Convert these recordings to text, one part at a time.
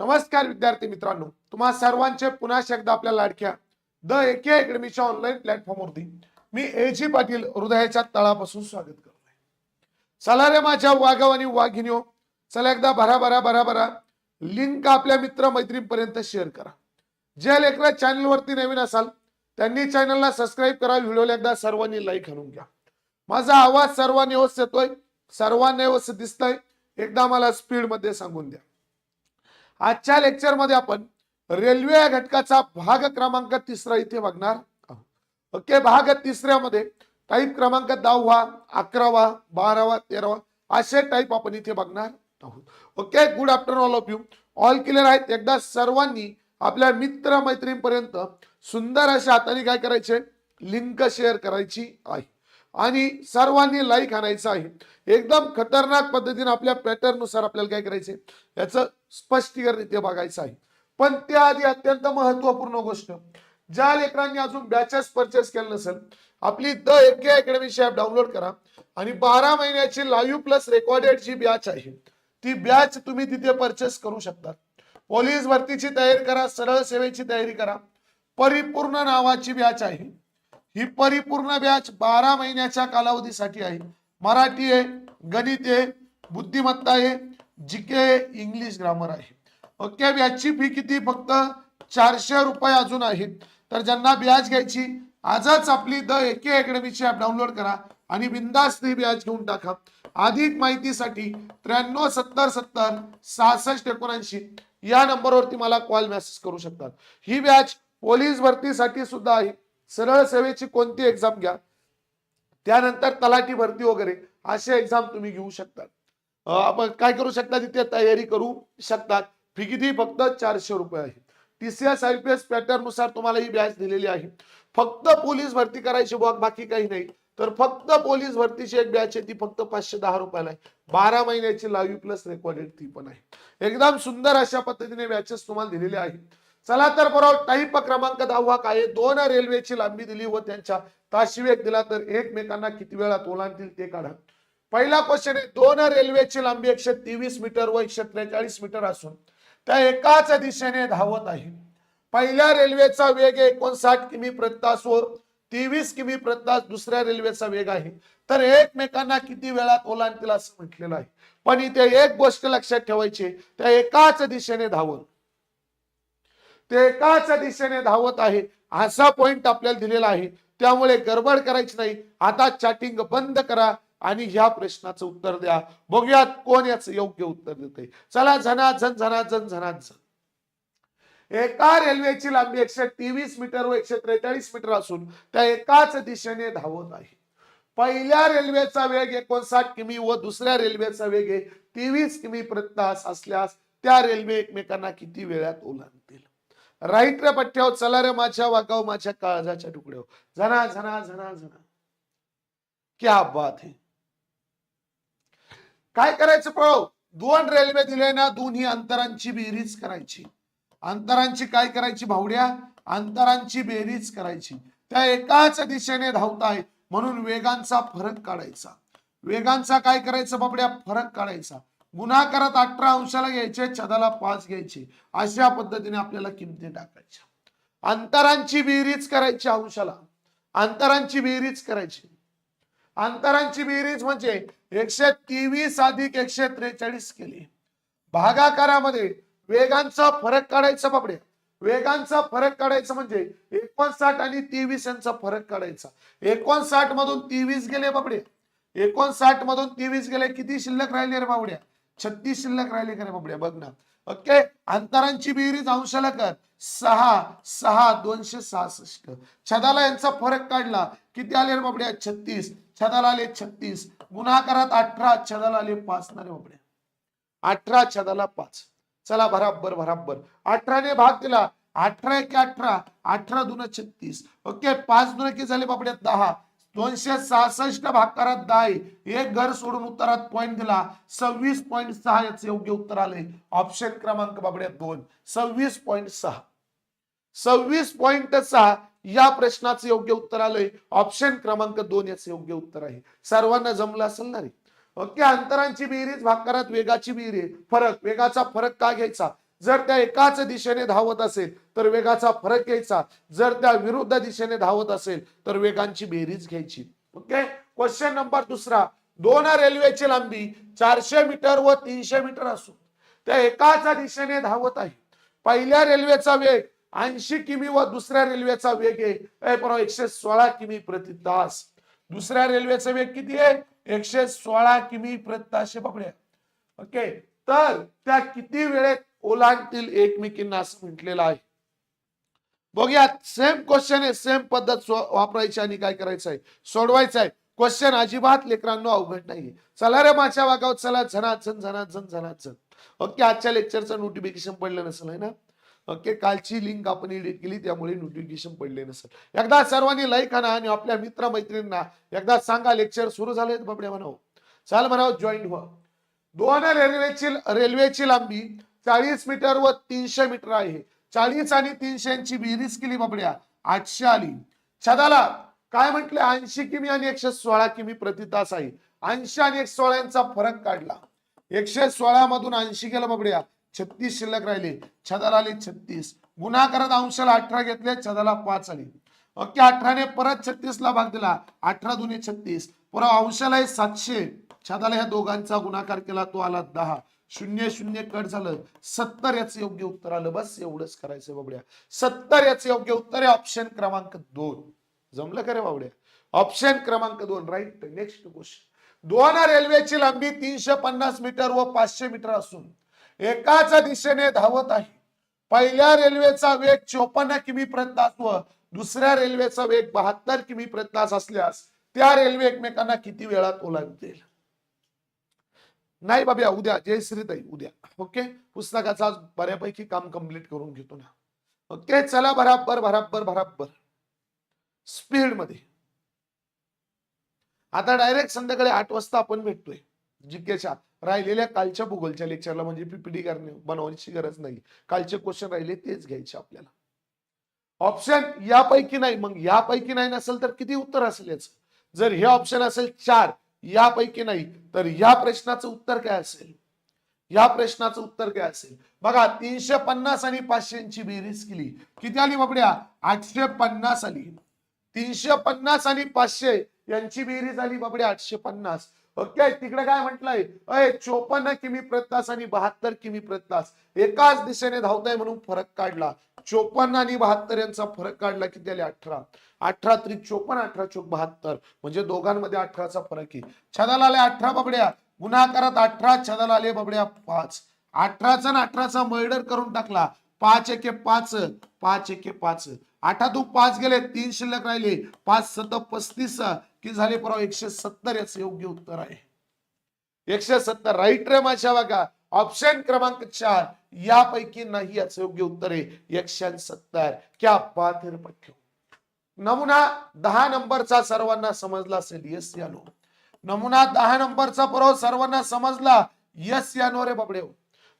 नमस्कार विद्यार्थी मित्रांनो तुम्हा सर्वांचे पुन्हा एकदा आपल्या लाडक्या द एके अकॅडमीच्या ऑनलाईन प्लॅटफॉर्मवरती मी ए जी पाटील हृदयाच्या तळापासून स्वागत करतोय. चला रे माझ्या वाघव आणि वाघिनीओ चला एकदा भरा भरा भरा भरा लिंक आपल्या मित्र मैत्रीपर्यंत शेअर करा. ज्या लेकरा चॅनलवरती नवीन असाल त्यांनी चॅनलला सबस्क्राईब करा व्हिडिओला एकदा सर्वांनी लाईक आणून घ्या. माझा आवाज सर्वांनी व्यवस्थित येतोय सर्वांना व्यवस्थित दिसतोय एकदा मला स्पीडमध्ये सांगून द्या. आजच्या लेक्चरमध्ये आपण रेल्वे या घटकाचा भाग क्रमांक तिसरा इथे बघणार आहोत. ओके भाग तिसऱ्यामध्ये टाईप क्रमांक दहावा अकरावा बारावा तेरावा असे टाईप आपण इथे बघणार आहोत. Okay good afternoon all of you all clear आहेत? एकदा सर्वांनी आपल्या मित्र मैत्रिणीपर्यंत सुंदर अशा हाताने काय करायचे? लिंक शेअर करायची आहे. आणि सर्वांनी लाईक आणायचं आहे. एकदम खतरनाक पद्धतीने आपल्या पॅटर्ननुसार आपल्याला काय करायचे याचं स्पष्टीकरण इथे बघायचं आहे. पण त्याआधी अत्यंत महत्त्वपूर्ण गोष्ट ज्या लेकरांनी अजून बॅचेस परचेस केलं नसेल आपली द एके अकॅडमीची ऍप डाउनलोड करा आणि बारा महिन्याची लाईव्ह प्लस रेकॉर्डेड जी बॅच आहे ती बॅच तुम्ही तिथे परचेस करू शकता. पोलीस भरतीची तयारी करा सरळ सेवेची तयारी करा. परिपूर्ण नावाची बॅच आहे. ही परिपूर्ण बॅच बारा महिन्याच्या कालावधीसाठी आहे. मराठी आहे गणित आहे बुद्धिमत्ता आहे जिके इंग्लिश ग्रामर आहे. ओके बॅचची फी किती? फक्त चारशे रुपये अजून आहेत. तर ज्यांना बॅच घ्यायची आजच आपली द एके अकॅडमीची ॲप डाउनलोड करा आणि बिंदास्त ही बॅच घेऊन टाका. अधिक माहितीसाठी त्र्याण्णव सत्तर सत्तर सहासष्ट एकोणऐंशी या नंबरवरती मला कॉल मेसेज करू शकतात. ही बॅच पोलीस भरतीसाठी सुद्धा आहे. सरळ सेवेची कोणती एक्झाम घ्या? त्यानंतर तलाठी भरती वगैरे असे एक्झाम तुम्ही घेऊ शकतात. आपण काय करू शकता? तिथे तयारी करू शकतात. फी किती फक्त चारशे रुपये आहे. टीसीएस आयपीएस पॅटर्ननुसार तुम्हाला ही बॅच दिलेली आहे. फक्त पोलीस भरती करायची बघ बाकी काही नाही. तर फक्त पोलीस भरतीची एक बॅच आहे ती फक्त पाचशे दहा रुपयाला आहे. बारा महिन्याची लाईव्ह प्लस रेकॉर्डेड ती पण आहे. एकदम सुंदर अशा पद्धतीने बॅचेस तुम्हाला दिलेले आहेत. चला तर बरोबर टाईप क्रमांक दहावा काय दोन रेल्वेची लांबी दिली व त्यांच्या ताशिवेक दिला तर एकमेकांना किती वेळात ओलांडतील ते काढा पहिला क्वेश्चन आहे दोन रेल्वेची लांबी एकशे तेवीस मीटर व एकशे त्रेचाळीस मीटर असून त्या एकाच दिशेने धावत आहे. पहिल्या रेल्वेचा वेग एकोणसाठ किमी प्रतास व तेवीस किमी प्रतास दुसऱ्या रेल्वेचा वेग आहे. तर एकमेकांना किती वेळात ओलांडतील असं म्हटलेलं आहे. पण इथे एक गोष्ट लक्षात ठेवायची त्या एकाच दिशेने धावत. ते एकाच दिशेने धावत आहे. असा पॉइंट आपल्याला दिलेला आहे. त्यामुळे गडबड करायची नाही. आता चॅटिंग बंद करा आणि ह्या प्रश्नाचं उत्तर द्या. बघूयात कोण याचं योग्य उत्तर देते चला झना झन झना झन झना झन एका रेल्वेची लांबी एकशे तेवीस मीटर व एकशे त्रेचाळीस मीटर असून त्या एकाच दिशेने धावत आहे. पहिल्या रेल्वेचा वेग एकोणसाठ किमी व दुसऱ्या रेल्वेचा वेग आहे तेवीस किमी प्रति तास असल्यास त्या रेल्वे एकमेकांना किती वेळात ओलांडतील? राईट रे पट्ट्यावर चला रे माझ्या वागाव माझ्या काळजाच्या तुकड्यावर. झना झना झना झना. क्या बात है. काय करायचं पळव दोन रेल्वे दिले ना दोन्ही अंतरांची बेरीज करायची. अंतरांची काय करायची भावड्या? अंतरांची बेरीज करायची. त्या एकाच दिशेने धावताय म्हणून वेगांचा फरक काढायचा. वेगांचा काय करायचं बाबड्या? फरक काढायचा. गुणाकारात अठरा अंशाला घ्यायचे छदाला पाच घ्यायचे. अशा पद्धतीने आपल्याला किमती टाकायच्या. अंतरांची बेरीज करायची अंशाला. अंतरांची बेरीज करायची. अंतरांची बेरीज म्हणजे एकशे तेवीस अधिक एकशे त्रेचाळीस केली. भागाकारामध्ये वेगांचा फरक काढायचा बापडे वेगांचा फरक काढायचा म्हणजे एकोणसाठ आणि तेवीस यांचा फरक काढायचा. एकोणसाठ मधून तेवीस गेले बाबडे एकोणसाठ मधून तेवीस गेले किती शिल्लक राहिले रे बाबड्या छत्तीस शिल्लक राहिले का रे बाबड्या बघ ना. ओके अंतरांची बेरीज अंशाला कर. सहा सहा दोनशे सहासष्ट. छदाला यांचा फरक काढला. किती आले रे बाबड्या? छत्तीस. छदाला आले छत्तीस. गुणाकारात अठरा छदाला आले पाच ना रे बाबड्या. अठरा छदाला पाच. चला बराबर बराबर. अठराने भाग दिला. अठरा एक अठरा. अठरा दुन छत्तीस. ओके पाच दुन किती झाले बाबड्यात दहा. दोनशे सहासष्ट भागाकारात दाय. एक घर सोडून उत्तरात पॉईंट दिला. सव्वीस पॉईंट सहा याच योग्य उत्तर आले. ऑप्शन क्रमांक बाबड्यात दोन. सव्वीस पॉईंट सहा. सव्वीस पॉईंट सहा या प्रश्नाचं योग्य उत्तर आलंय ऑप्शन क्रमांक दोन याचं योग्य उत्तर आहे. सर्वांना जमलं असेल ना रे? ओके अंतरांची बेरीज भागाकारात वेगाची बेरीज. फरक वेगाचा फरक का घ्यायचा? जर त्या एकाच दिशेने धावत असेल तर वेगाचा फरक घ्यायचा. जर त्या विरुद्ध दिशेने धावत असेल तर वेगांची बेरीज घ्यायची. ओके क्वेश्चन नंबर दुसरा. दोन रेल्वेची लांबी चारशे मीटर व तीनशे मीटर असून त्या एकाच दिशेने धावत आहे. पहिल्या रेल्वेचा वेग ऐंशी किमी व दुसऱ्या रेल्वेचा वेग आहे ए, बरोबर एकशे सोळा किमी प्रति तास दुसऱ्या रेल्वेचा वेग किती आहे? एकशे सोळा किमी प्रति तास हे ओके तर त्या किती वेळेत ओलांडतील एकमेकींना असं म्हटलेलं आहे. बघूया सेम क्वेश्चन आहे सेम पद्धत वापरायची आणि काय करायचं आहे? सोडवायचं आहे. क्वेश्चन अजिबात लेकरांनो अवघड नाही चला रे माझ्या वागाव चला झनाझन झनाझन झनाझन. ओके आजच्या लेक्चरचं नोटिफिकेशन पडलं नसेल आहे ना? ओके कालची लिंक आपण एडिट केली त्यामुळे नोटिफिकेशन पडले नसेल. एकदा सर्वांनी लाईक आणा आणि आपल्या मित्र मैत्रिणींना एकदा सांगा लेक्चर सुरू झाले बाबड्या म्हणाव. चाल म्हणाव जॉईन व्हा. दोन रेल्वेची रेल्वेची लांबी चाळीस मीटर व तीनशे मीटर आहे. चाळीस आणि तीनशेची बेरीज केली बाबड्या. आठशे आली. छदाला काय म्हटले? ऐंशी किमी आणि एकशे सोळा किमी प्रति तास आहे. ऐंशी आणि एकशे सोळा यांचा फरक काढला. एकशे सोळा मधून ऐंशी गेलं बाबड्या. छत्तीस शिल्लक राहिले. छदाला आले छत्तीस. गुन्हा करत अंशाला अठरा घेतले. छदाला पाच आली. ओके अठराने परत छत्तीस ला भाग दिला. अठरा दुने छत्तीस. पुरा अंशाला सातशे. छदाला ह्या दोघांचा गुणाकार केला. तो आला दहा. शून्य शून्य कट झालं. सत्तर याचं योग्य उत्तर आलं. बस एवढंच करायचं बाबड्या. सत्तर याचं योग्य उत्तर आहे ऑप्शन क्रमांक दोन. जमलं का रे बाबड्या? ऑप्शन क्रमांक दोन. राईट नेक्स्ट क्वेश्चन दोन रेल्वेची लांबी तीनशे पन्नास मीटर व पाचशे मीटर असून एकाच दिशेने धावत आहे. पहिल्या रेल्वेचा वेग चोपन्न किमी प्रति तास व दुसऱ्या रेल्वेचा वेग बहात्तर किमी प्रति तास असल्यास त्या रेल्वे एकमेकांना किती वेळात ओलांडतील? नाही बाब्या उद्या जयश्रीताई उद्या. ओके पुस्तकाचं आज बऱ्यापैकी काम कंप्लीट करून घेतो ना. ओके चला बराबर बराबर बराबर. स्पीडमध्ये. आता डायरेक्ट संध्याकाळी आठ वाजता आपण भेटतोय. जिज्ञाच्या राहिलेल्या कालच्या भूगोलच्या लेक्चरला म्हणजे पीपीडी करणे बनवण्याची गरज नाही. कालचे क्वेश्चन राहिले तेच घ्यायचे आपल्याला. ऑप्शन यापैकी नाही. मग यापैकी नाही नसेल तर किती उत्तर असेल याच? जर हे ऑप्शन असेल चार यापैकी नाही तर या प्रश्नाचं उत्तर काय असेल? या प्रश्नाचं उत्तर काय असेल? बघा तीनशे पन्नास आणि पाचशेची बेरीज केली. किती आली बाबड्या? आठशे पन्नास आली. तीनशे पन्नास आणि पाचशे यांची बेरीज आली बाबड्या आठशे पन्नास. ओके तिकडे काय म्हटलंय? अय चोपन्न किमी प्रतास आणि बहात्तर किमी प्रतास एकाच दिशेने धावताय म्हणून फरक काढला. चोपन्न आणि बहात्तर यांचा फरक काढला किती आले? अठरा. अठरा त्रिक चोपन्न अठरा चोक बहात्तर. म्हणजे दोघांमध्ये अठराचा फरक आहे. छदाला आले अठरा बाबड्या. गुन्हाकारात अठरा छदाला आले बाबड्या पाच. अठराचा आणि अठराचा मर्डर करून टाकला. पाच एके पाच पाच एके पाच. आठातून पाच गेले तीन शिल्लक राहिले. पाच सत पस्तीस की झाले परवा एकशे सत्तर याच योग्य उत्तर आहे. एकशे सत्तर राईट रे माझ्या बघा. ऑप्शन क्रमांक चार यापैकी नाही याच योग्य उत्तर आहे. एकशे सत्तर क्या बात पठ्य नमुना दहा नंबरचा सर्वांना समजला असेल यस यानो नमुना दहा नंबरचा पुरावा सर्वांना समजला यस यानो रे बाबडे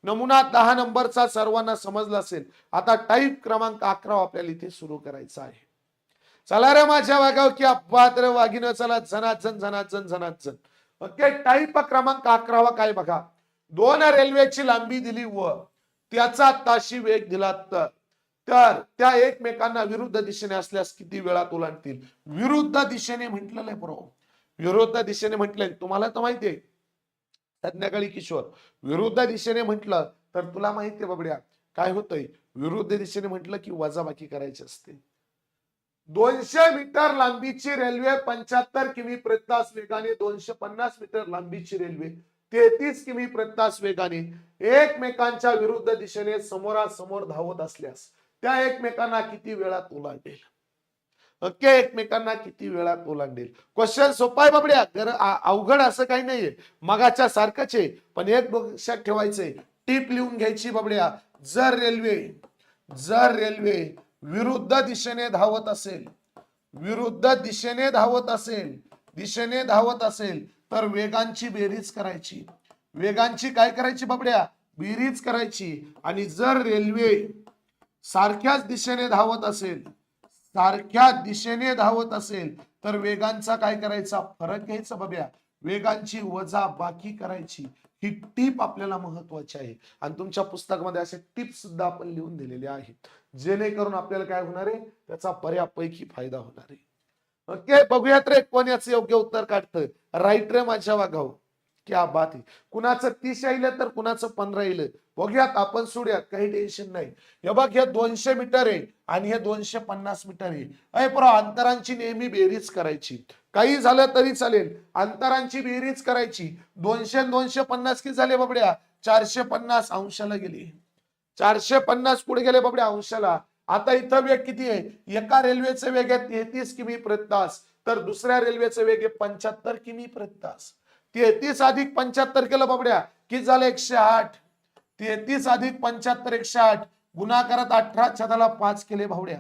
नमुना दहा नंबरचा सर्वांना समजला असेल. आता टाईप क्रमांक अकरा आपल्याला इथे सुरू करायचा आहे. चला रे माझ्या वागाव की अब्बात रे वागिनं चला झनाचन झनाचन झनाचन ओके टाईप क्रमांक अकरावा काय बघा. दोन रेल्वेची लांबी दिली व त्याचा ताशी वेग दिला तर. तर त्या एकमेकांना विरुद्ध दिशेने असल्यास किती वेळात ओलांडतील विरुद्ध दिशेने म्हटलेलं आहे बरोबर विरुद्ध दिशेने म्हटलंय. तुम्हाला तर माहितीये संध्याकाळी किशोर विरुद्ध दिशेने म्हटलं तर तुला माहितीये बाबड्या काय होतंय? विरुद्ध दिशेने म्हटलं की वजाबाकी करायची असते. दोनशे मीटर लांबीची रेल्वे पंच्याहत्तर किमी प्रति तास वेगाने दोनशे पन्नास मीटर लांबीची रेल्वे तेहतीस किमी प्रति तास वेगाने एकमेकांच्या विरुद्ध दिशेने समोरासमोर धावत असल्यास त्या एकमेकांना किती वेळात ओलांडेल? ओके एकमेकांना किती वेळात ओलांडेल? क्वेश्चन सोपाय बाबड्या गर अवघड असं काही नाहीये. मगाच्या सारखंच आहे पण एक लक्षात ठेवायचंय. टीप लिहून घ्यायची बाबड्या जर रेल्वे जर रेल्वे विरुद्ध दिशेने धावत असेल विरुद्ध दिशेने धावत असेल दिशेने धावत असेल तर वेगांची बेरीज करायची. वेगांची काय करायची बाबड्या? बेरीज करायची. आणि जर रेल्वे सारख्याच दिशेने धावत असेल सारख्या दिशेने धावत असेल तर वेगांचा काय करायचा? फरक घ्यायचा बाब्या वेगांची वजा बाकी करायची. ही टीप आपल्याला महत्वाची आहे. आणि तुमच्या पुस्तकामध्ये असे टिप्स सुद्धा आपण लिहून दिलेले आहेत. जेणेकरून आपल्याला काय होणार आहे? त्याचा बऱ्यापैकी फायदा होणार आहे. ओके बघूयात रे कोण याचं योग्य उत्तर काढतं. राईट रे माझ्या वागाव क्या बात आहे. कुणाचं तीस येईल तर कुणाचं पंधरा येईल बघूयात आपण सोडूयात काही टेन्शन नाही. हे बघ हे दोनशे मीटर आहे आणि हे दोनशे पन्नास मीटर आहे. अय पर अंतरांची नेहमी बेरीज करायची. काही झालं तरी चालेल. अंतरांची बेरीज करायची. दोनशे आणि दोनशे पन्नास किती झाले बाबड्या? चारशे पन्नास अंशाला गेली. चारशे पन्नास पुढे गेले बाबड्या अंशाला? आता इथं वेग किती आहे? एका रेल्वेचे वेग आहे तेहतीस किमी प्रति तास तर दुसऱ्या रेल्वेचे वेग आहे पंच्याहत्तर किमी प्रति तास तेहतीस अधिक पंच्याहत्तर केलं बाबड्या. किती झालं? एकशे आठ. तेहतीस अधिक पंच्याहत्तर एकशे आठ. गुणाकारात अठरा छदाला पाच केले भावड्या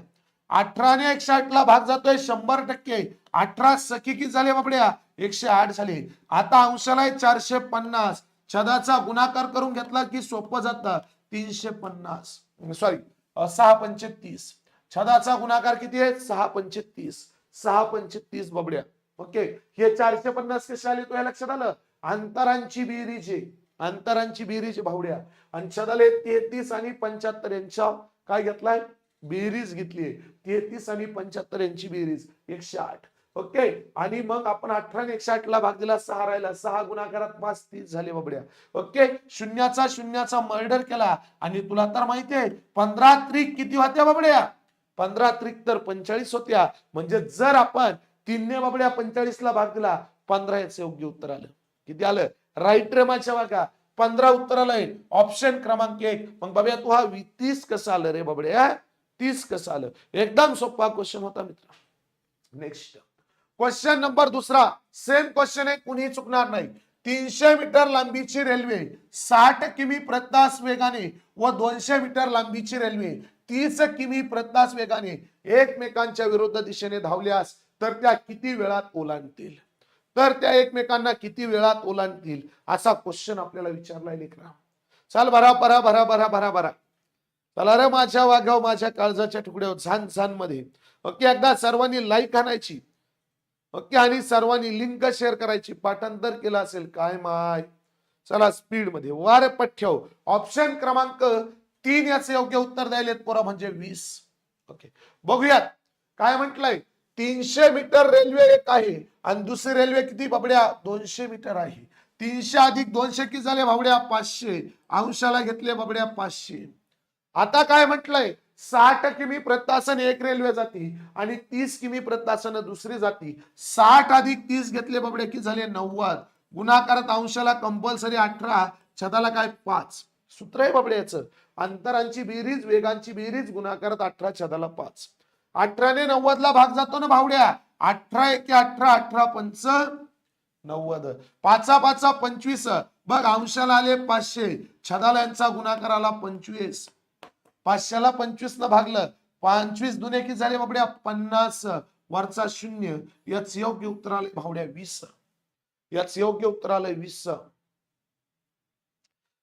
अठराने एकशे आठ ला भाग जातोय शंभर टक्के. अठरा सखी किती झाले बाबड्या? एकशे आठ झाले. आता अंशाला आहे चारशे पन्नास. छदाचा गुणाकार करून घेतला की सोपं जातं. तीनशे पन्नास. म्हणजे सॉरी सहा पंचे तीस छदाचा गुणाकार किती आहे? सहा पंचे तीस सहा पंचे तीस बबड्या. ओके? हे चारशे पन्नास कसे आले तुला? लक्षात आलं? अंतरांची बेरीज. आहे अंतरांची बिरीज भावड्या. आणि छदाले तेहतीस आणि पंच्याहत्तर यांच्या काय घेतलाय? बेरीज घेतली तेहतीस आणि पंच्याहत्तर यांची बेरीज एकशे आठ. ओके? आणि मग आपण अठरा एकशे आठ ला भाग दिला सहा राहिला. सहा गुणाकारात पाच तीस झाले बाबड्या. ओके? शून्याचा शून्याचा मर्डर केला. आणि तुला तर माहितीये पंधरा त्रिक किती होत्या बाबड्या? पंधरा त्रिक तर पंचेचाळीस होत्या. म्हणजे जर आपण तीनने बाबड्या पंचेचाळीस ला भाग दिला पंधरा याचं योग्य उत्तर आलं. किती आलं? राईट रे माझ्या बघा पंधरा उत्तर आलंय. ऑप्शन क्रमांक एक. मग बाबड्या तू हा तीस कसं आलं रे बाबड्या? तीस कसं आलं? एकदम सोपा क्वेश्चन होता मित्र. नेक्स्ट क्वेश्चन नंबर दुसरा. सेम क्वेश्चन आहे कुणी चुकणार नाही. तीनशे मीटर लांबीची रेल्वे साठ किमी प्रतास वेगाने व दोनशे मीटर लांबीची रेल्वे तीस किमी प्रतास वेगाने एकमेकांच्या विरुद्ध दिशेने धावल्यास तर त्या किती वेळात ओलांडतील? तर त्या एकमेकांना किती वेळात ओलांडतील? असा क्वेश्चन आपल्याला विचारलाय लेकरा. चाल भरा भरा भरा भरा भरा भरा. चला रे माझ्या वाघाव माझ्या काळजाच्या तुकड्यावर झान झानमध्ये ओके एकदा सर्वांनी लाईक आणायची. ओके आणि सर्वांनी लिंक शेअर करायची पाठांतर केलं असेल काय माय? चला स्पीडमध्ये वार पठ्यव ऑप्शन क्रमांक तीन याचे योग्य उत्तर द्यायलेत पोरा म्हणजे वीस. ओके बघूयात. काय म्हटलंय? तीनशे मीटर रेल्वे एक आहे आणि दुसरी रेल्वे किती? बाबड्या दोनशे मीटर आहे. तीनशे अधिक दोनशे किती झाले? बाबड्या पाचशे. अंशाला घेतले बाबड्या पाचशे. आता काय म्हटलंय? साठ किमी प्रत्यासन एक रेल्वे जाती आणि तीस किमी प्रति दुसरी जाती. साठ अधिक तीस घेतले बाबडे की झाले नव्वद? गुणाकारात अंशाला कंपल्सरी अठरा छताला काय? पाच. सूत्र आहे बाबडे याचं. अंतरांची बेरीज वेगांची बेरीज गुणाकारात अठरा छताला पाच. अठराने नव्वद ला भाग जातो ना भावड्या? अठरा एके अठरा अठरा पंच नव्वद. पाचा पाचा पंचवीस. बघ अंशाला आले पाचशे. छदाला यांचा गुणाकार आला पंचवीस. पाचशेला पंचवीस न भागलं. पंचवीस दुने किती झाले बाबड्या? पन्नास. वरचा शून्य. याच योग्य उत्तर आलंय भावड्या वीस. याच योग्य उत्तर आलंय वीस.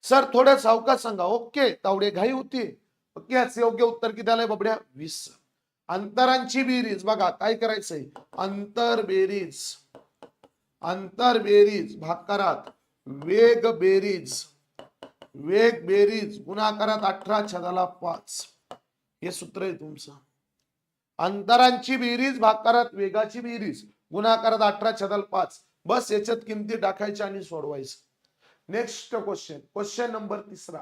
सर थोड्या सावकाश सांगा. ओके तावडे घाई होती. ओके याच योग्य उत्तर किती आलंय बाबड्या? वीस. अंतरांची बेरीज. बघा काय करायचंय? अंतर बेरीज. अंतर बेरीज. भाकारात वेग बेरीज. वेग बेरीज गुणाकारात अठरा छदाला पाच. हे सूत्र आहे तुमचं. अंतरांची बेरीज भाकारात वेगाची बेरीज गुणाकारात अठरा छदाला पाच. बस याच्यात किमती टाकायच्या आणि सोडवायचं. नेक्स्ट क्वेश्चन क्वेश्चन नंबर तिसरा.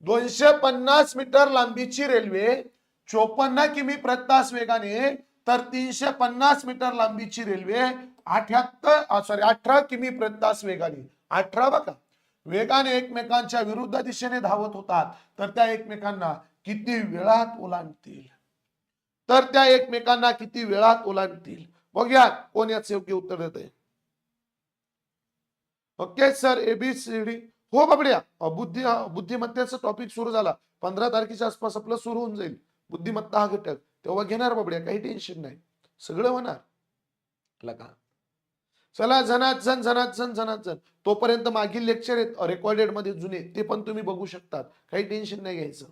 दोनशे पन्नास मीटर लांबीची रेल्वे चोपन्न किमी प्रतास वेगाने तर तीनशे पन्नास मीटर लांबीची रेल्वे अठ्याहत्तर सॉरी अठरा किमी प्रतास वेगाने. अठरा बघा. वेगाने एकमेकांच्या विरुद्ध दिशेने धावत होतात तर त्या एकमेकांना किती वेळात ओलांडतील? तर त्या एकमेकांना किती वेळात ओलांडतील? बघूया कोण याच योग्य उत्तर देत आहे ओके सर एबीसीडी हो बाबड्या बुद्धी बुद्धिमत्तेचा टॉपिक सुरू झाला. पंधरा तारखेच्या आसपास आपलं सुरू होऊन जाईल. बुद्धिमत्ता हा घटक. तेव्हा घेणार बाबड्या काही टेन्शन नाही. सगळं होणार. लगा. चला झनात झन झनात झन झनात झन तोपर्यंत मागील लेक्चर आहेत रेकॉर्डेडमध्ये जुने ते पण तुम्ही बघू शकतात. काही टेन्शन नाही घ्यायचं.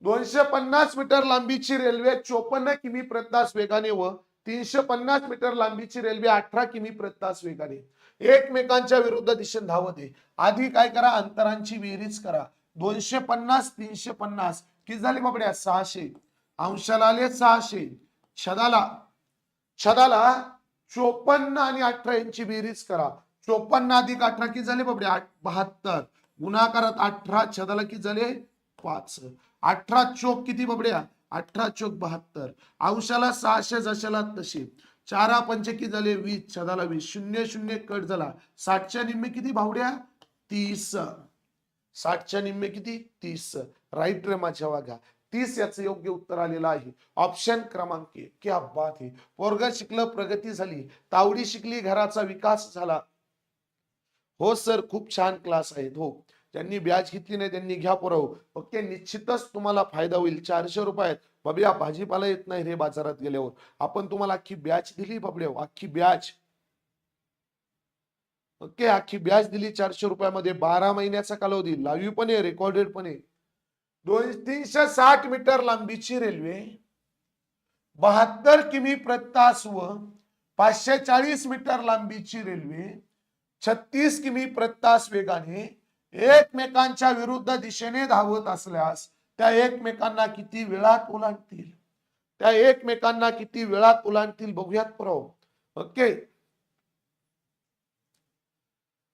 दोनशे पन्नास मीटर लांबीची रेल्वे चोपन्न किमी प्रतास वेगाने व तीनशे पन्नास मीटर लांबीची रेल्वे अठरा किमी प्रतास वेगाने. एकमेकांच्या विरुद्ध दिशेने धावत आहे आधी काय करा? अंतरांची विहिरीच करा. दोनशे पन्नास तीनशे पन्नास किती झाले बाबड्या? सहाशे. अंशाला आले सहाशे. छदाला. छदाला चोपन्न आणि अठरा यांची बेरीज करा. चोपन्न अधिक अठरा किती झाले बाबड्या बहात्तर. गुणाकारात अठरा छदाला किती झाले? पाच. अठरा चोक किती बाबड्या अठरा चोक बहात्तर. अंशाला सहाशे जशाला तसे चारा पंच किती झाले? वीस छदाला वीस. शून्य शून्य कट झाला. साठच्या निम्मे किती भावड्या तीस. साठच्या निम्मे किती? तीस. राईट रे माझ्या वाघा तीस याचं योग्य उत्तर आलेलं आहे. ऑप्शन क्रमांक एक. क्या बात आहे. पोरग शिकलं प्रगती झाली. तावडी शिकली घराचा विकास झाला. हो सर खूप छान क्लास आहेत हो. त्यांनी ब्याज घेतली नाही त्यांनी घ्या पुरव. ओके निश्चितच तुम्हाला फायदा होईल. चारशे रुपयात बबड्या भाजीपाला येत नाही रे बाजारात गेल्यावर. आपण तुम्हाला अख्खी ब्याज दिली बबड्या अख्खी ब्याज. ओके अख्खी ब्याज दिली चारशे रुपयामध्ये. बारा महिन्याचा कालावधी. लाईव्ह पण आहे रेकॉर्डेड पण आहे. दोन तीनशे साठ मीटर लांबीची रेल्वे बहात्तर किमी प्रतास व पाचशे चाळीस मीटर लांबीची रेल्वे छत्तीस किमी प्रतास वेगाने एकमेकांच्या विरुद्ध दिशेने धावत असल्यास त्या एकमेकांना किती वेळात ओलांडतील? त्या एकमेकांना किती वेळात ओलांडतील बघूयात प्रव. ओके.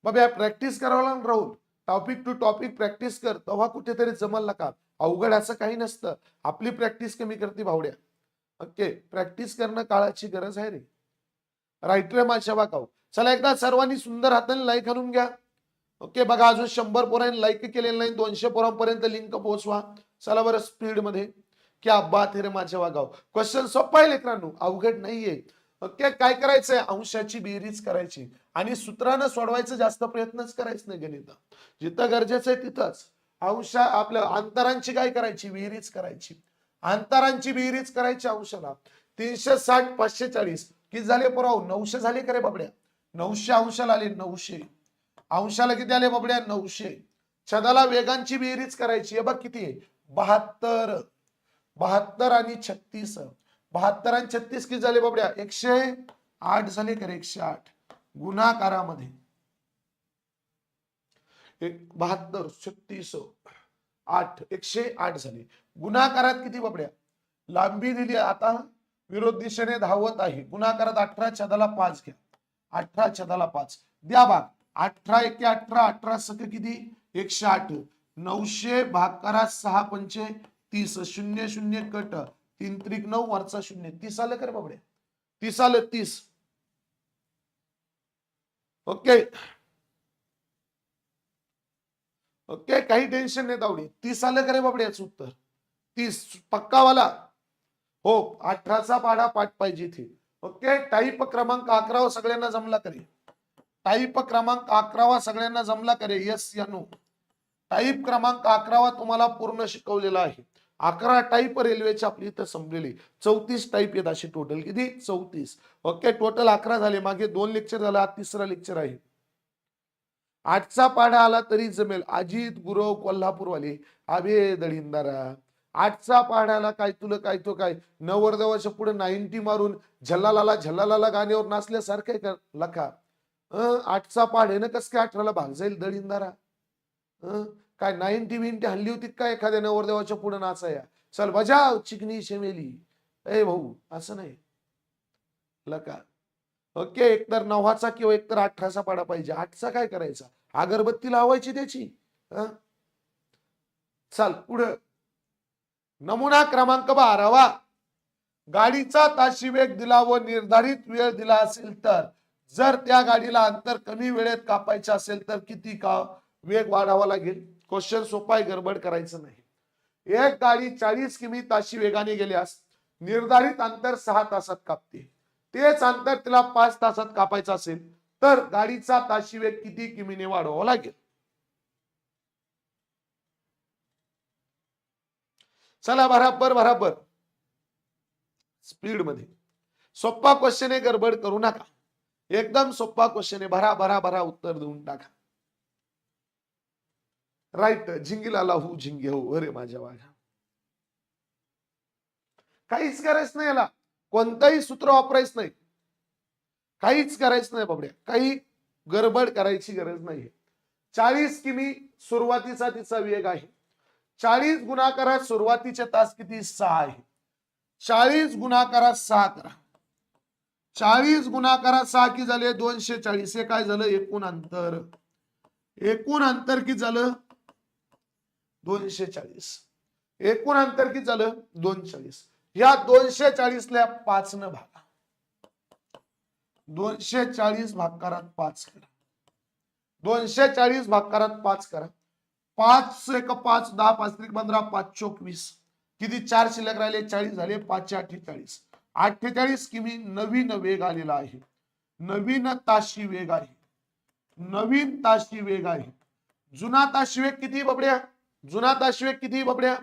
बाबा प्रॅक्टिस करावं लागून राहुल. टॉपिक टू टॉपिक प्रॅक्टिस कर. तेव्हा कुठेतरी जमल नका अवघड असं काही नसतं. आपली प्रॅक्टिस कमी करते भावड्या. ओके प्रॅक्टिस करणं काळाची गरज आहे रे. राईट रे माझ्या बाकाव. चला एकदा सर्वांनी सुंदर हाताने लाईक आणून घ्या. ओके बघा अजून शंभर पोरांनी लाईक केलेलं नाही. दोनशे पोरांपर्यंत लिंक पोहोचवा. चला बरं स्पीडमध्ये. क्या बात रे माझ्या वागाव क्वेश्चन सोपा आहे लेकरांनो. अवघड नाहीये. ओके काय करायचंय? अंशाची बेरीज करायची. आणि सूत्रानं सोडवायचं जास्त प्रयत्नच करायचं नाही गणित. जिथं गरजेचं आहे तिथंच. अंशा आपल्या अंतरांची काय करायची? विहिरीच करायची. अंतरांची विहिरीच करायची अंशाला. तीनशे साठ पाचशे चाळीस. किती झाले पुराव? नऊशे झाले का रे बाबड्या? नऊशे अंशाला आले नऊशे. अंशाला किती आले बाबड्या? नऊशे. छदाला वेगांची विहिरीच करायची. हे बघ किती आहे? बहात्तर. बहात्तर आणि छत्तीस. बहात्तर आणि छत्तीस किती झाले बाबड्या? एकशे आठ झाले का एकशे आठ? गुणाकारामध्ये. एक बहात्तर छत्तीस आठ एकशे आठ झाले. गुणाकारात किती बाबड्या? लांबी दिली आता. विरोध दिशेने धावत आहे. गुणाकारात अठरा छदाला पाच घ्या. अठरा छदाला पाच. द्या भाग. अठरा एके अठरा अठरा सक किती? एकशे आठ. नऊशे भाकारात सहा पंचे तीस. शून्य शून्य कट. तीन त्रिक नऊ वरचा शून्य. तीस आलं कर बाबड्या? तीस आलं तीस. ओके. ओके काही टेन्शन नाही तावडी तीस आलं का रे बाबडे याच उत्तर? तीस पक्कावाला? हो अठराचा पाढा पाठ पाहिजे इथे. ओके टाईप क्रमांक अकरावा सगळ्यांना जमला करे टाईप क्रमांक अकरावा सगळ्यांना जमला करे येस यानो टाईप क्रमांक अकरावा तुम्हाला पूर्ण शिकवलेला आहे. अकरा टाईप रेल्वेची आपली इथं संपलेली. चौतीस टाईप येत अशी टोटल किती? चौतीस. ओके टोटल अकरा झाले. मागे दोन लेक्चर झाले तिसरा लेक्चर आहे. आठचा पाढा आला तरी जमेल. अजित गुरव कोल्हापूरवाले. अभे दळिंदारा. आठचा पाढ्याला काय तुला काय तो काय? नवरदेवाच्या पुढे नाईन्टी मारून झल्लालाला झल्लालाला गाण्यावर नाचल्यासारखं का? लखा. अं, आठचा पाढ आहे ना कस काय अठराला भाग जाईल दळिंदारा? काय नाईन्टी बिंटी हल्ली होती काय एखाद्या नवरदेवाच्या पुढे नाचाया? चल बजाव चिकनी शेमेली. ए भाऊ असं नाही. लका ओके एकतर नवाचा किंवा एकतर अठराचा पाडा पाहिजे. आठचा काय करायचा? अगरबत्ती लावायची त्याची. चल पुढं. नमुना क्रमांक बारावा. गाडीचा ताशी वेग दिला व निर्धारित वेळ दिला असेल तर. जर त्या गाडीला अंतर कमी वेळेत कापायचे असेल तर किती का वेग वाढावा लागेल? क्वेश्चन सोपा आहे गडबड करायचं नाही. एक गाडी चाळीस किमी ताशी वेगाने गेल्यास निर्धारित अंतर सहा तासात कापते. तेच अंतर तिला पाच तासात कापायचं असेल तर गाडीचा ताशी वेग किती किमीने वाढवावा लागेल? चला बराबर बराबर. स्पीडमध्ये सोप्पा क्वेश्चन गडबड करू नका. एकदम सोप्पा क्वेश्चन भरा भरा भरा उत्तर देऊन टाका. राईट झिंगीला लाहू झिंगे हो अरे माझ्या वाघा. काहीच करायचं नाही याला. कोणतंही सूत्र वापरायचं नाही. काहीच करायचं नाही बाबड्या. काही गडबड करायची गरज नाहीये. चाळीस किमी सुरुवातीचा तिचा वेग आहे. चाळीस गुणाकारात सुरुवातीचे तास किती? सहा आहे. चाळीस गुणाकारात सहा करा. चाळीस गुणाकारात सहा की झाले दोनशे चाळीस? हे काय झालं? एकूण अंतर. एकूण अंतर किती झालं? दोनशे चाळीस. एकूण अंतर किती झालं? दोन चाळीस. या दोनशे चाळीसला पाच न भागा. दोनशे चाळीस भागकारात पाच करा. दोनशे चाळीस भागकारात पाच करा. पाच एक पाच दहा पाच त्रिक पंधरा पाच चोक वीस. किती? चार शिल्लक राहिले चाळीस झाले पाचशे अठ्ठेचाळीस. अठ्ठेचाळीस किमी नवीन वेग आलेला आहे. नवीन ताशी वेग आहे. नवीन ताशी वेग आहे. जुना ताशी वेग किती बबड्या? जुना ताशी वेग किती बबड्या?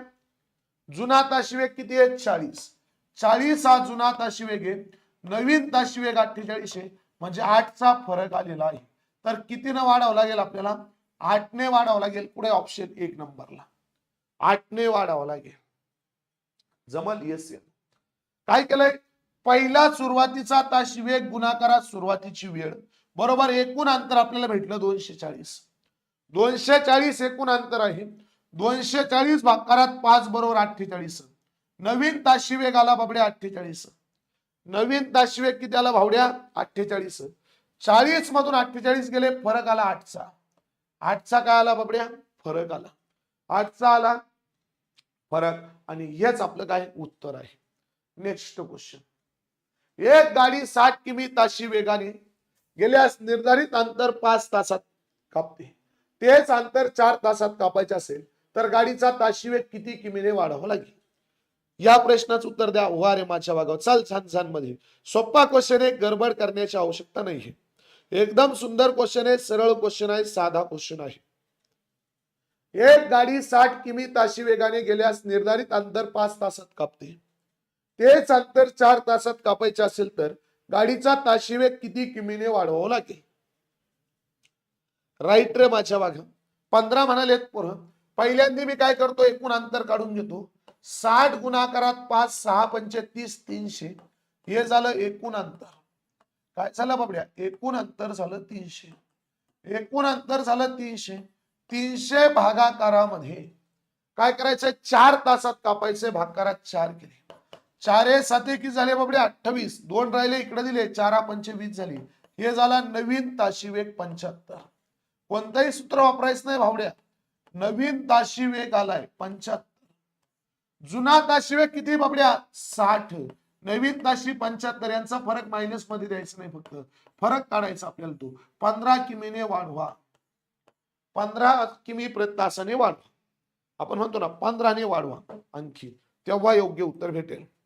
जुना ताशी वेग किती आहे चाळीस. चाळीस हा जुना ताशी वेग आहे नवीन ताशी वेग अठ्ठेचाळीस आहे म्हणजे आठचा फरक आलेला आहे. तर कितीनं वाढावं लागेल आपल्याला? आठने वाढावं लागेल. पुढे ऑप्शन एक नंबरला. आठने वाढावं लागेल. जमल? येस काय केलंय? पहिला सुरुवातीचा ताशिवेग वेग गुणाकारात सुरुवातीची वेळ. बरोबर एकूण अंतर आपल्याला भेटलं दोनशे चाळीस. दोनशे चाळीस एकूण अंतर आहे. दोनशे चाळीस भाकारात पाच बरोबर अठ्ठेचाळीस. नवीन ताशिवेग आला बाबड्या अठ्ठेचाळीस. नवीन ताशी वेग किती आला भावड्या? अठ्ठेचाळीस. चाळीस मधून अठ्ठेचाळीस गेले फरक आला आठचा. आठचा काय आला बाबड्या? फरक आला. आठचा आला फरक. आणि हेच आपलं काय? उत्तर आहे. नेक्स्ट क्वेश्चन एक गाडी साठ किमी ताशी वेगाने गेल्यास निर्धारित अंतर पाच तासात कापते. तेच अंतर चार तासात कापायचे असेल तर गाडीचा ताशी वेग किती किमीने वाढावा लागेल? या प्रश्नाचं उत्तर द्या. उहा रे माझ्या वागाव चाल छान छानमध्ये. सोपा क्वेश्चन आहे गडबड करण्याची आवश्यकता नाहीये. एकदम सुंदर क्वेश्चन आहे सरळ क्वेश्चन आहे साधा क्वेश्चन आहे. एक गाडी साठ किमी ताशी वेगाने गेल्यास निर्धारित अंतर पाच तासात कापते. तेच अंतर चार तासात कापायचे असेल तर गाडीचा ताशी वेग किती किमीने वाढवावा लागेल? राईट रे माझ्या वाघ. पंधरा म्हणालेत पोरं. पहिल्यांदा मी काय करतो एकूण अंतर काढून घेतो. साठ गुणाकारात पाच सहा पंचतीस तीनशे. हे झालं एकूण अंतर. काय झालं बाबड्या? एकूण अंतर झालं तीनशे. एकूण अंतर झालं तीनशे. तीनशे भागाकारामध्ये काय करायचंय? चार तासात कापायचे भागकारात चार केले. चारे साते किती झाले बाबडे अठ्ठावीस. दोन राहिले इकडे दिले. चारा पंचवीस झाले. हे झाला नवीन ताशी वेग पंच्याहत्तर. कोणतंही सूत्र वापरायचं नाही भावड्या नवीन ताशी वेग आलाय पंच्याहत्तर. जुना ताशी वेग किती बाबड्या? साठ. नवीन ताशी पंच्याहत्तर यांचा फरक मायनसमध्ये द्यायचा नाही फक्त. फरक काढायचा आपल्याला तो. पंधरा किमीने वाढवा. पंधरा किमी प्रति तासाने वाढवा. आपण म्हणतो ना पंधराने वाढवा आणखी. तेव्हा योग्य उत्तर भेटेल.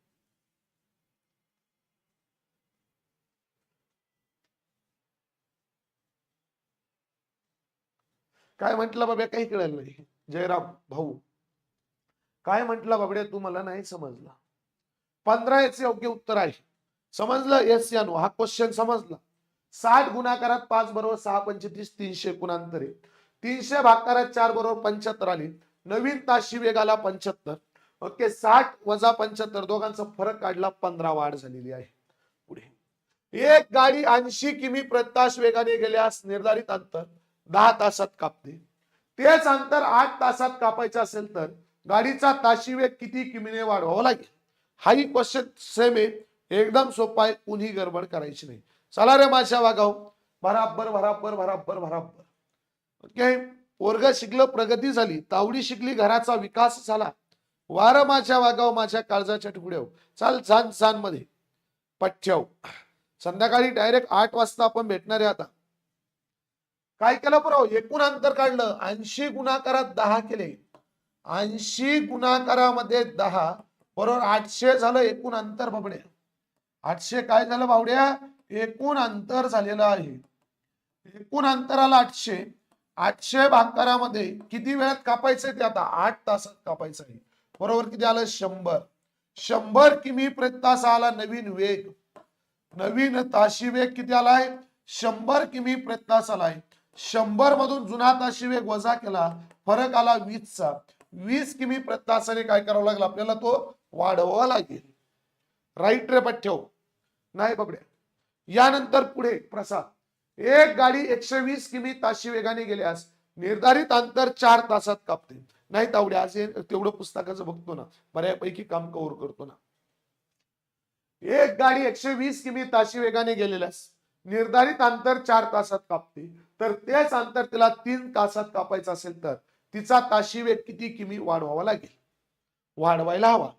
काय म्हंटल बाब्या काही कळलं नाही. जयराम भाऊ. काय म्हंटल बाबड्या तू मला नाही समजला. पंधरा याचे योग्य उत्तर आहे. समजलं? येस या नो. हा क्वेश्चन समजला. साठ गुणाकारात पाच बरोबर सहा पंचेतीस तीनशे गुणांतरे. तीनशे भागाकारात चार बरोबर पंच्याहत्तर आली. नवीन ताशी वेगाला पंच्याहत्तर. ओके साठ वजा पंच्याहत्तर दोघांचा फरक काढला पंधरा वाढ झालेली आहे. पुढे. एक गाडी ऐंशी किमी प्रताश वेगाने गेल्यास निर्धारित अंतर दहा तासात कापते. तेच अंतर आठ तासात कापायचं असेल तर गाडीचा ताशी वेग किती किमीने वाढवावा लागेल? हाही क्वेश्चन सेम आहे. एकदम सोपा आहे. कुणी गडबड करायची नाही. चला रे माझ्या वागाव. भराबर भराबर भराबर भराबर ओके? पोरग शिकलं प्रगती झाली. तावडी शिकली घराचा विकास झाला. वार माझ्या वागाव माझ्या काळजाच्या ठुकड्याव चाल छान छानमध्ये पठ्याव संध्याकाळी डायरेक्ट आठ वाजता आपण भेटणार आहे आता. काय केलं बरोबर एकूण अंतर काढलं. ऐंशी गुणाकारात दहा केले. ऐंशी गुणाकारामध्ये दहा बरोबर आठशे झालं एकूण अंतर बाबड्या. आठशे काय झालं बावड्या? एकूण अंतर झालेलं आहे. एकूण अंतराला आठशे. आठशे भागाकारामध्ये किती वेळात कापायचंय ते आता? आठ तासात कापायचं आहे बरोबर किती आलं? शंभर. शंभर किमी प्रति तास आला नवीन वेग. नवीन ताशी वेग किती आलाय? शंभर किमी प्रति तास आलाय शंभर मधून जुना ताशी वेग वजा केला फरक आला वीसचा. वीस किमी प्रत्यासाने काय करावं लागेल? आपल्याला तो वाढवावा लागेल. राईट रे ठेव नाही बाबड्या. यानंतर पुढे प्रसाद. एक गाडी एकशे वीस किमी ताशी वेगाने गेल्यास निर्धारित अंतर चार तासात कापते. नाही तावड्या आज तेवढं पुस्तकाचं बघतो ना. बऱ्यापैकी काम कव्हर करतो ना. एक गाडी एकशे वीस किमी ताशी वेगाने गेलेल्यास निर्धारित अंतर चार तासात कापते. तर तेच अंतर तिला तीन तासात कापायचं असेल तर तिचा ताशी वेग किती किमी वाढवावा लागेल? वाढवायला हवा.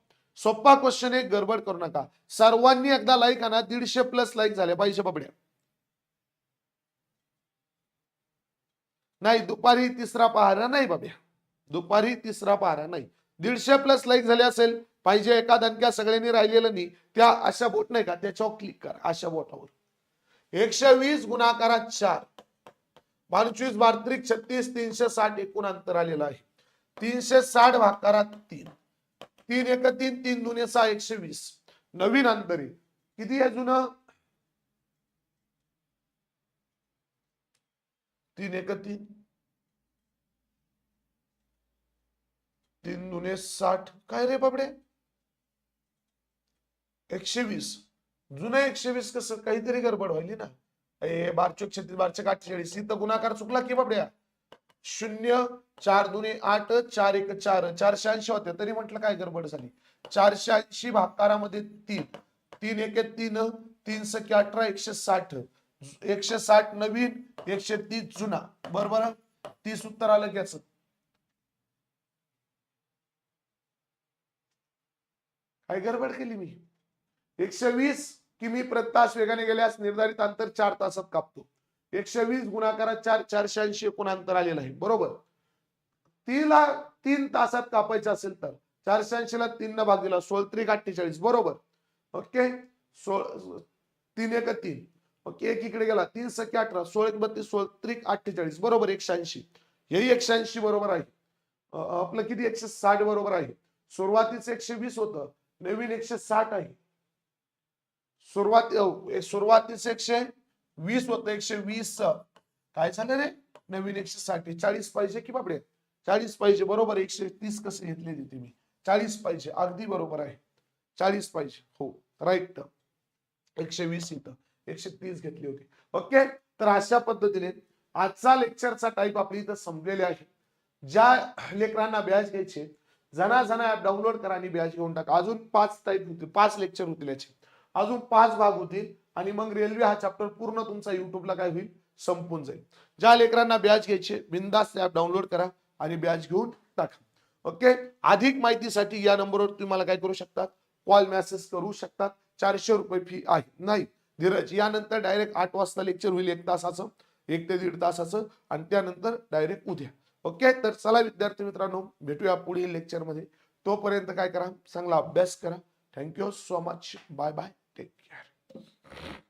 सोप्पा क्वेश्चन आहे गडबड करू नका. सर्वांनी एकदा लाईक आणा दीडशे प्लस लाईक झाले. पाहिजे बाबड्या नाही दुपारी तिसरा पहारा नाही बाब्या दुपारी तिसरा पहारा नाही. दीडशे प्लस लाईक झाले असेल पाहिजे एका दणक्या सगळ्यांनी राहिलेलं नाही त्या अशा बोट नाही का? त्याच्यावर क्लिक करा अशा बोटावर. एकशे वीस गुणाकारात चार. पंचवीस बारत्रिक छत्तीस तीनशे साठ एकूण अंतर आलेलं आहे. तीनशे साठ भाकारात तीन. तीन एक तीन तीन दुने सहा एकशे वीस. नवीन अंतर. आहे किती आहे जुनं? तीन एक तीन. तीन दुने साठ. काय रे बाबडे एकशे वीस. जुनं एकशे वीस कसं? काहीतरी गडबड व्हायली ना. ए बारचोक छत्तीस बारचोक अठ्ठेचाळीस. इथं गुणाकार चुकला की बाबड्या? शून्य चार दुने आठ चार एक चार. चारशे ऐंशी होते. तरी म्हटलं काय गडबड झाली? चारशे ऐंशी भाकारामध्ये तीन. तीन एक तीन तीन सख्या अठरा एकशे साठ. एकशे साठ नवीन एकशे तीस जुना. बरोबर तीस उत्तर आलं की असं काय गडबड केली मी? एकशे वीस किमी प्रतास वेगाने गेल्यास निर्धारित अंतर चार तासात कापतो. एकशे वीस गुणाकारात चार चारशे ऐंशी एकूण अंतर आलेलं आहे. बरोबर? तीनला तीन तासात कापायचं असेल तर चारशे ऐंशी ला तीन न भाग दिला सोळ त्रिक अठ्ठेचाळीस. बरोबर? ओके? सोळ तीन एक तीन. ओके एक इकडे गेला. तीन सख्या अठरा सोळ एक बत्तीस सोळ त्रिक अठ्ठेचाळीस. बरोबर? एकशे ऐंशी. हेही एकशे ऐंशी बरोबर आहे. आपलं किती? एकशे साठ बरोबर आहे. सुरुवातीचं एकशे वीस होतं. नवीन एकशे साठ आहे. सुरुवात अ, सुरुवातीचं एकशे वीस होतं एकशे वीस काय झालं रे? नवीन एकशे साठ चाळीस पाहिजे की बापडे चाळीस पाहिजे बरोबर एकशे तीस कसे घेतले तिथे मी? चाळीस पाहिजे अगदी बरोबर आहे. चाळीस पाहिजे हो राईट. एकशे वीस इथं एकशे तीस घेतली होती. ओके? तर अशा पद्धतीने आजचा लेक्चरचा टाईप आपली इथं संपलेले आहे. ज्या लेकरांना ब्याज घ्यायचे जना जना ऍप डाउनलोड करा आणि ब्याज घेऊन टाका. अजून पाच टाईप होते पाच लेक्चर होतील याचे. अजून पाच भाग होतील आणि मग रेल्वे हा चॅप्टर पूर्ण तुमचा युट्यूबला काय होईल? संपून जाईल. ज्या लेकरांना बॅच घ्यायचे बिंदास ऍप डाउनलोड करा आणि बॅच घेऊन टाका. ओके अधिक माहितीसाठी या नंबरवर तुम्ही काय करू शकतात कॉल मेसेज करू शकतात चारशे रुपये फी आहे. नाही. धीरज यानंतर डायरेक्ट आठ वाजता लेक्चर होईल एक तासाचं एक ते दीड तासाचं आणि त्यानंतर डायरेक्ट उद्या. ओके तर चला विद्यार्थी मित्रांनो भेटूया पुढील लेक्चरमध्ये तोपर्यंत काय करा? चांगला अभ्यास करा. Thank you so much bye bye you